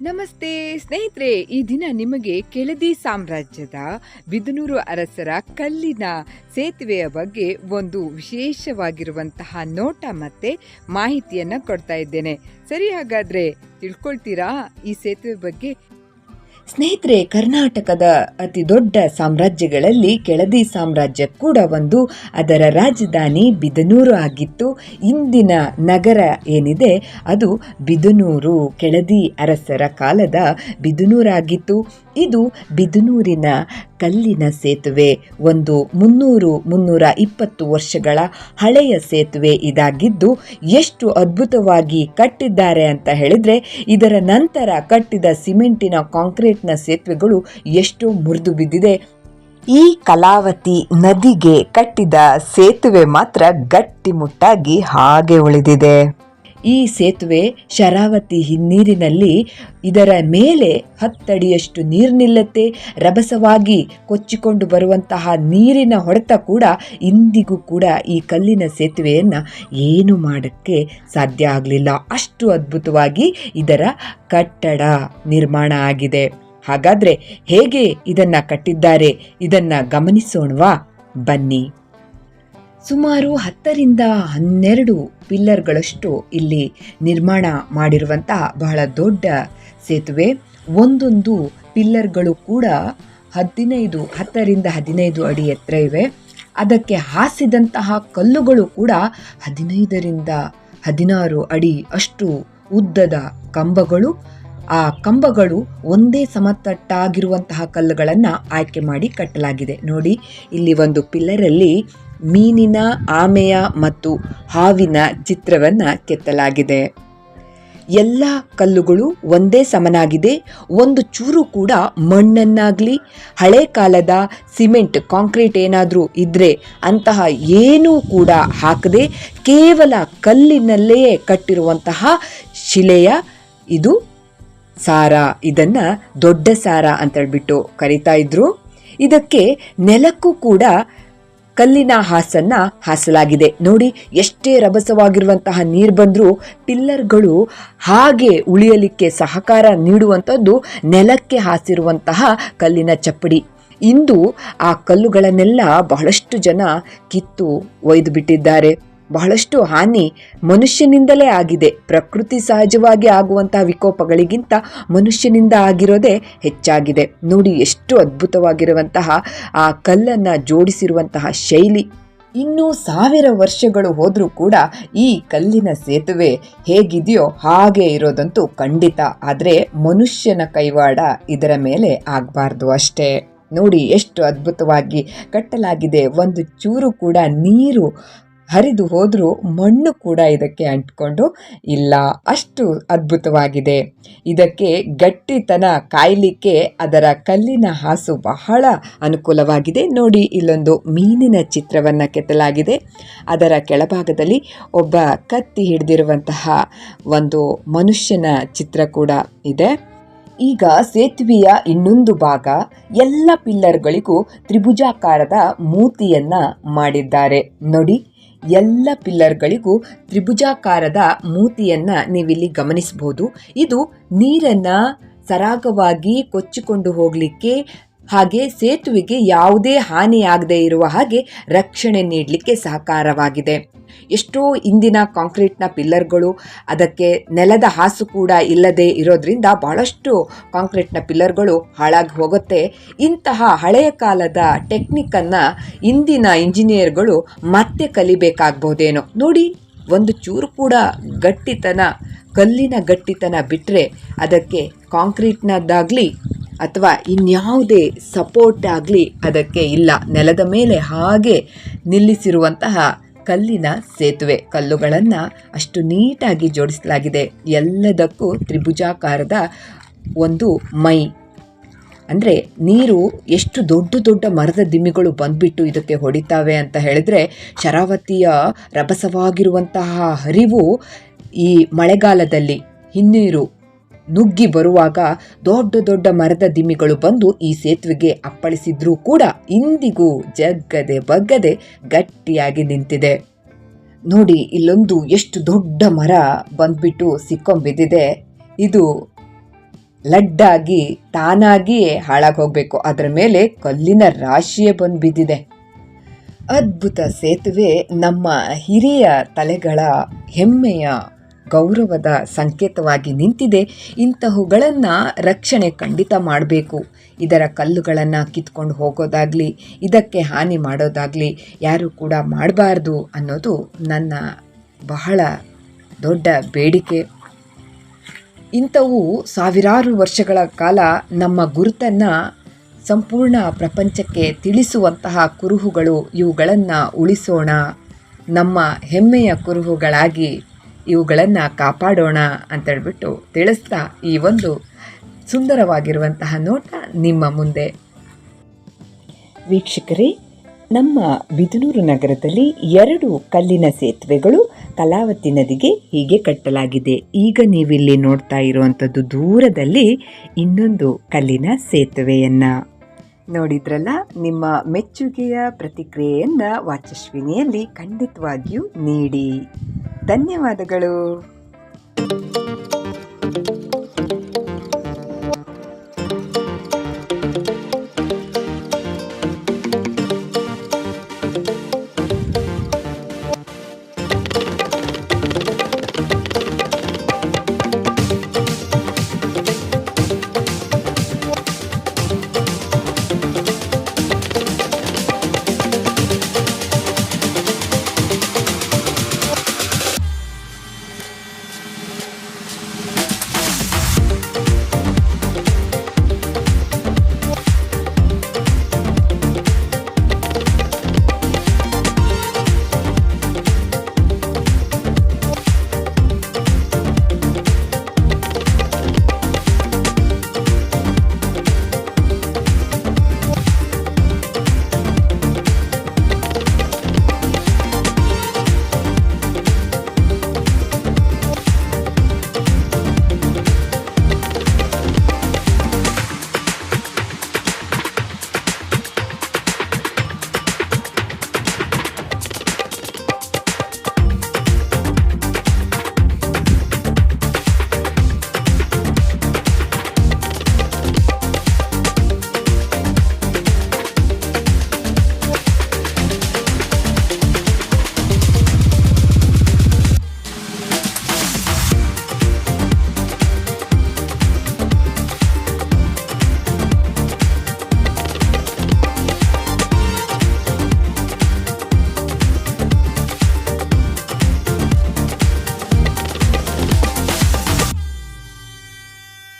ನಮಸ್ತೆ ಸ್ನೇಹಿತರೆ, ಈ ದಿನ ನಿಮಗೆ ಕೆಳದಿ ಸಾಮ್ರಾಜ್ಯದ ಬಿದನೂರು ಅರಸರ ಕಲ್ಲಿನ ಸೇತುವೆಯ ಬಗ್ಗೆ ಒಂದು ವಿಶೇಷವಾಗಿರುವಂತಹ ನೋಟ ಮತ್ತೆ ಮಾಹಿತಿಯನ್ನ ಕೊಡ್ತಾ ಇದ್ದೇನೆ. ಸರಿ, ಹಾಗಾದ್ರೆ ತಿಳ್ಕೊಳ್ತೀರಾ ಈ ಸೇತುವೆ ಬಗ್ಗೆ? ಸ್ನೇಹಿತರೆ, ಕರ್ನಾಟಕದ ಅತಿ ದೊಡ್ಡ ಸಾಮ್ರಾಜ್ಯಗಳಲ್ಲಿ ಕೆಳದಿ ಸಾಮ್ರಾಜ್ಯ ಕೂಡ ಒಂದು. ಅದರ ರಾಜಧಾನಿ ಬಿದನೂರು ಆಗಿತ್ತು. ಇಂದಿನ ನಗರ ಏನಿದೆ, ಅದು ಬಿದನೂರು, ಕೆಳದಿ ಅರಸರ ಕಾಲದ ಬಿದನೂರಾಗಿತ್ತು. ಇದು ಬಿದನೂರಿನ ಕಲ್ಲಿನ ಸೇತುವೆ, ಒಂದು ಮುನ್ನೂರು ಮುನ್ನೂರ ಇಪ್ಪತ್ತು ವರ್ಷಗಳ ಹಳೆಯ ಸೇತುವೆ ಇದಾಗಿದ್ದು, ಎಷ್ಟು ಅದ್ಭುತವಾಗಿ ಕಟ್ಟಿದ್ದಾರೆ ಅಂತ ಹೇಳಿದ್ರೆ, ಇದರ ನಂತರ ಕಟ್ಟಿದ ಸಿಮೆಂಟಿನ ಕಾಂಕ್ರೀಟ್ನ ಸೇತುವೆಗಳು ಎಷ್ಟು ಮುರಿದು ಬಿದ್ದಿದೆ. ಈ ಕಲಾವತಿ ನದಿಗೆ ಕಟ್ಟಿದ ಸೇತುವೆ ಮಾತ್ರ ಗಟ್ಟಿಮುಟ್ಟಾಗಿ ಹಾಗೆ ಉಳಿದಿದೆ. ಈ ಸೇತುವೆ ಶರಾವತಿ ಹಿನ್ನೀರಿನಲ್ಲಿ ಇದರ ಮೇಲೆ ಹತ್ತಡಿಯಷ್ಟು ನೀರು ನಿಲ್ಲತ್ತೆ. ರಭಸವಾಗಿ ಕೊಚ್ಚಿಕೊಂಡು ಬರುವಂತಹ ನೀರಿನ ಹೊಡೆತ ಕೂಡ ಇಂದಿಗೂ ಕೂಡ ಈ ಕಲ್ಲಿನ ಸೇತುವೆಯನ್ನು ಏನು ಮಾಡೋಕ್ಕೆ ಸಾಧ್ಯ ಆಗಲಿಲ್ಲ. ಅಷ್ಟು ಅದ್ಭುತವಾಗಿ ಇದರ ಕಟ್ಟಡ ನಿರ್ಮಾಣ ಆಗಿದೆ. ಹಾಗಾದರೆ ಹೇಗೆ ಇದನ್ನು ಕಟ್ಟಿದ್ದಾರೆ? ಇದನ್ನು ಗಮನಿಸೋಣವಾ? ಬನ್ನಿ. ಸುಮಾರು ಹತ್ತರಿಂದ ಹನ್ನೆರಡು ಪಿಲ್ಲರ್ಗಳಷ್ಟು ಇಲ್ಲಿ ನಿರ್ಮಾಣ ಮಾಡಿರುವಂತಹ ಬಹಳ ದೊಡ್ಡ ಸೇತುವೆ. ಒಂದೊಂದು ಪಿಲ್ಲರ್ಗಳು ಕೂಡ ಹದಿನೈದು, ಹತ್ತರಿಂದ ಹದಿನೈದು ಅಡಿ ಎತ್ತರ ಇವೆ. ಅದಕ್ಕೆ ಹಾಸಿದಂತಹ ಕಲ್ಲುಗಳು ಕೂಡ ಹದಿನೈದರಿಂದ ಹದಿನಾರು ಅಡಿ ಅಷ್ಟು ಉದ್ದದ ಕಂಬಗಳು. ಆ ಕಂಬಗಳು ಒಂದೇ ಸಮತಟ್ಟಾಗಿರುವಂತಹ ಕಲ್ಲುಗಳನ್ನು ಆಯ್ಕೆ ಮಾಡಿ ಕಟ್ಟಲಾಗಿದೆ. ನೋಡಿ, ಇಲ್ಲಿ ಒಂದು ಪಿಲ್ಲರಲ್ಲಿ ಮೀನಿನ ಆಮೆಯ ಮತ್ತು ಹಾವಿನ ಚಿತ್ರವನ್ನು ಕೆತ್ತಲಾಗಿದೆ. ಎಲ್ಲ ಕಲ್ಲುಗಳು ಒಂದೇ ಸಮನಾಗಿದೆ. ಒಂದು ಚೂರು ಕೂಡ ಮಣ್ಣನ್ನಾಗಲಿ, ಹಳೆ ಕಾಲದ ಸಿಮೆಂಟ್, ಕಾಂಕ್ರೀಟ್ ಏನಾದರೂ ಇದ್ದರೆ ಅಂತಹ ಏನೂ ಕೂಡ ಹಾಕದೆ ಕೇವಲ ಕಲ್ಲಿನಲ್ಲೇ ಕಟ್ಟಿರುವಂತಹ ಶಿಲೆಯ ಇದು ಸಾರ. ಇದನ್ನು ದೊಡ್ಡ ಸಾರ ಅಂತ ಹೇಳ್ಬಿಟ್ಟು ಕರಿತಾ ಇದ್ರು. ಇದಕ್ಕೆ ನೆಲಕ್ಕೂ ಕೂಡ ಕಲ್ಲಿನ ಹಾಸನ್ನ ಹಾಸಲಾಗಿದೆ. ನೋಡಿ, ಎಷ್ಟೇ ರಭಸವಾಗಿರುವಂತಹ ನೀರು ಬಂದರೂ ಪಿಲ್ಲರ್ಗಳು ಹಾಗೆ ಉಳಿಯಲಿಕ್ಕೆ ಸಹಕಾರ ನೀಡುವಂಥದ್ದು ನೆಲಕ್ಕೆ ಹಾಸಿರುವಂತಹ ಕಲ್ಲಿನ ಚಪ್ಪಡಿ. ಇಂದು ಆ ಕಲ್ಲುಗಳನ್ನೆಲ್ಲ ಬಹಳಷ್ಟು ಜನ ಕಿತ್ತು ಒಯ್ದು ಬಿಟ್ಟಿದ್ದಾರೆ. ಬಹಳಷ್ಟು ಹಾನಿ ಮನುಷ್ಯನಿಂದಲೇ ಆಗಿದೆ. ಪ್ರಕೃತಿ ಸಹಜವಾಗಿ ಆಗುವಂತಹ ವಿಕೋಪಗಳಿಗಿಂತ ಮನುಷ್ಯನಿಂದ ಆಗಿರೋದೇ ಹೆಚ್ಚಾಗಿದೆ. ನೋಡಿ ಎಷ್ಟು ಅದ್ಭುತವಾಗಿರುವಂತಹ ಆ ಕಲ್ಲನ್ನು ಜೋಡಿಸಿರುವಂತಹ ಶೈಲಿ. ಇನ್ನೂ ಸಾವಿರ ವರ್ಷಗಳು ಹೋದರೂ ಕೂಡ ಈ ಕಲ್ಲಿನ ಸೇತುವೆ ಹೇಗಿದೆಯೋ ಹಾಗೆ ಇರೋದಂತೂ ಖಂಡಿತ. ಆದರೆ ಮನುಷ್ಯನ ಕೈವಾಡ ಇದರ ಮೇಲೆ ಆಗಬಾರ್ದು ಅಷ್ಟೇ. ನೋಡಿ ಎಷ್ಟು ಅದ್ಭುತವಾಗಿ ಕಟ್ಟಲಾಗಿದೆ. ಒಂದು ಚೂರು ಕೂಡ ನೀರು ಹರಿದು ಹೋದರೂ ಮಣ್ಣು ಕೂಡ ಇದಕ್ಕೆ ಅಂಟ್ಕೊಂಡು ಇಲ್ಲ, ಅಷ್ಟು ಅದ್ಭುತವಾಗಿದೆ. ಇದಕ್ಕೆ ಗಟ್ಟಿತನ ಕಾಯಲಿಕ್ಕೆ ಅದರ ಕಲ್ಲಿನ ಹಾಸು ಬಹಳ ಅನುಕೂಲವಾಗಿದೆ. ನೋಡಿ, ಇಲ್ಲೊಂದು ಮೀನಿನ ಚಿತ್ರವನ್ನು ಕೆತ್ತಲಾಗಿದೆ. ಅದರ ಕೆಳಭಾಗದಲ್ಲಿ ಒಬ್ಬ ಕತ್ತಿ ಹಿಡಿದಿರುವಂತಹ ಒಂದು ಮನುಷ್ಯನ ಚಿತ್ರ ಕೂಡ ಇದೆ. ಈಗ ಸೇತುವೆಯ ಇನ್ನೊಂದು ಭಾಗ ಎಲ್ಲ ಪಿಲ್ಲರ್ಗಳಿಗೂ ತ್ರಿಭುಜಾಕಾರದ ಮೂತಿಯನ್ನ ಮಾಡಿದ್ದಾರೆ. ನೋಡಿ ಎಲ್ಲ ಪಿಲ್ಲರ್ಗಳಿಗೂ ತ್ರಿಭುಜಾಕಾರದ ಮೂತಿಯನ್ನ ನೀವಿಲ್ಲಿ ಗಮನಿಸಬಹುದು. ಇದು ನೀರನ್ನ ಸರಾಗವಾಗಿ ಕೊಚ್ಚಿಕೊಂಡು ಹೋಗಲಿಕ್ಕೆ ಹಾಗೆ ಸೇತುವೆಗೆ ಯಾವುದೇ ಹಾನಿಯಾಗದೆ ಇರುವ ಹಾಗೆ ರಕ್ಷಣೆ ನೀಡಲಿಕ್ಕೆ ಸಹಕಾರವಾಗಿದೆ. ಎಷ್ಟೋ ಇಂದಿನ ಕಾಂಕ್ರೀಟ್ನ ಪಿಲ್ಲರ್ಗಳು ಅದಕ್ಕೆ ನೆಲದ ಹಾಸು ಕೂಡ ಇಲ್ಲದೆ ಇರೋದ್ರಿಂದ ಬಹಳಷ್ಟು ಕಾಂಕ್ರೀಟ್ನ ಪಿಲ್ಲರ್ಗಳು ಹಾಳಾಗಿ ಹೋಗುತ್ತೆ. ಇಂತಹ ಹಳೆಯ ಕಾಲದ ಟೆಕ್ನಿಕನ್ನು ಇಂದಿನ ಇಂಜಿನಿಯರ್ಗಳು ಮತ್ತೆ ಕಲಿಬೇಕಾಗ್ಬೋದೇನೋ ನೋಡಿ, ಒಂದು ಚೂರು ಕೂಡ ಗಟ್ಟಿತನ, ಕಲ್ಲಿನ ಗಟ್ಟಿತನ ಬಿಟ್ಟರೆ ಅದಕ್ಕೆ ಕಾಂಕ್ರೀಟ್ನದ್ದಾಗಲಿ ಅಥವಾ ಇನ್ಯಾವುದೇ ಸಪೋರ್ಟ್ ಆಗಲಿ ಅದಕ್ಕೆ ಇಲ್ಲ. ನೆಲದ ಮೇಲೆ ಹಾಗೆ ನಿಲ್ಲಿಸಿರುವಂತಹ ಕಲ್ಲಿನ ಸೇತುವೆ. ಕಲ್ಲುಗಳನ್ನು ಅಷ್ಟು ನೀಟಾಗಿ ಜೋಡಿಸಲಾಗಿದೆ. ಎಲ್ಲದಕ್ಕೂ ತ್ರಿಭುಜಾಕಾರದ ಒಂದು ಮೈ. ಅಂದರೆ ನೀರು ಎಷ್ಟು ದೊಡ್ಡ ದೊಡ್ಡ ಮರದ ದಿಮ್ಮಿಗಳು ಬಂದ್ಬಿಟ್ಟು ಇದಕ್ಕೆ ಹೊಡಿತಾವೆ ಅಂತ ಹೇಳಿದ್ರೆ ಶರಾವತಿಯ ರಭಸವಾಗಿರುವಂತಹ ಹರಿವು ಈ ಮಳೆಗಾಲದಲ್ಲಿ, ಹಿನ್ನೀರು ನುಗ್ಗಿ ಬರುವಾಗ ದೊಡ್ಡ ದೊಡ್ಡ ಮರದ ದಿಮ್ಮಿಗಳು ಬಂದು ಈ ಸೇತುವೆಗೆ ಅಪ್ಪಳಿಸಿದ್ರೂ ಕೂಡ ಇಂದಿಗೂ ಜಗ್ಗದೆ ಬಗ್ಗದೆ ಗಟ್ಟಿಯಾಗಿ ನಿಂತಿದೆ. ನೋಡಿ, ಇಲ್ಲೊಂದು ಎಷ್ಟು ದೊಡ್ಡ ಮರ ಬಂದ್ಬಿಟ್ಟು ಸಿಕ್ಕೊಂಬಿದ್ದಿದೆ ಇದು ಲಡ್ಡಾಗಿ, ತಾನಾಗಿಯೇ ಹಾಳಾಗಿ ಹೋಗಬೇಕು ಅದರ ಮೇಲೆ ಕಲ್ಲಿನ ರಾಶಿಯೇ ಬಂದು ಬಿದ್ದಿದೆ ಅದ್ಭುತ ಸೇತುವೆ ನಮ್ಮ ಹಿರಿಯ ತಲೆಗಳ ಹೆಮ್ಮೆಯ ಗೌರವದ ಸಂಕೇತವಾಗಿ ನಿಂತಿದೆ. ಇಂತಹವುಗಳನ್ನು ರಕ್ಷಣೆ ಖಂಡಿತ ಮಾಡಬೇಕು. ಇದರ ಕಲ್ಲುಗಳನ್ನು ಕಿತ್ಕೊಂಡು ಹೋಗೋದಾಗಲಿ, ಇದಕ್ಕೆ ಹಾನಿ ಮಾಡೋದಾಗಲಿ, ಯಾರೂ ಕೂಡ ಮಾಡಬಾರ್ದು ಅನ್ನೋದು ನನ್ನ ಬಹಳ ದೊಡ್ಡ ಬೇಡಿಕೆ. ಇಂಥವು ಸಾವಿರಾರು ವರ್ಷಗಳ ಕಾಲ ನಮ್ಮ ಗುರುತನ್ನು ಸಂಪೂರ್ಣ ಪ್ರಪಂಚಕ್ಕೆ ತಿಳಿಸುವಂತಹ ಕುರುಹುಗಳು ಇವುಗಳನ್ನು ಉಳಿಸೋಣ. ನಮ್ಮ ಹೆಮ್ಮೆಯ ಕುರುಹುಗಳಾಗಿ ಇವುಗಳನ್ನು ಕಾಪಾಡೋಣ ಅಂತೇಳ್ಬಿಟ್ಟು ತಿಳಿಸ್ತಾ ಈ ಒಂದು ಸುಂದರವಾಗಿರುವಂತಹ ನೋಟ ನಿಮ್ಮ ಮುಂದೆ. ವೀಕ್ಷಕರೇ, ನಮ್ಮ ಬಿದನೂರು ನಗರದಲ್ಲಿ ಎರಡು ಕಲ್ಲಿನ ಸೇತುವೆಗಳು ಕಲಾವತಿ ನದಿಗೆ ಹೀಗೆ ಕಟ್ಟಲಾಗಿದೆ. ಈಗ ನೀವಿಲ್ಲಿ ನೋಡ್ತಾ ಇರುವಂಥದ್ದು ದೂರದಲ್ಲಿ ಇನ್ನೊಂದು ಕಲ್ಲಿನ ಸೇತುವೆಯನ್ನು. ನೋಡಿದ್ರಲ್ಲ, ನಿಮ್ಮ ಮೆಚ್ಚುಗೆಯ ಪ್ರತಿಕ್ರಿಯೆಯನ್ನು ವಾಚಸ್ವಿನಿಯಲ್ಲಿ ಖಂಡಿತವಾಗಿಯೂ ನೀಡಿ. ಧನ್ಯವಾದಗಳು.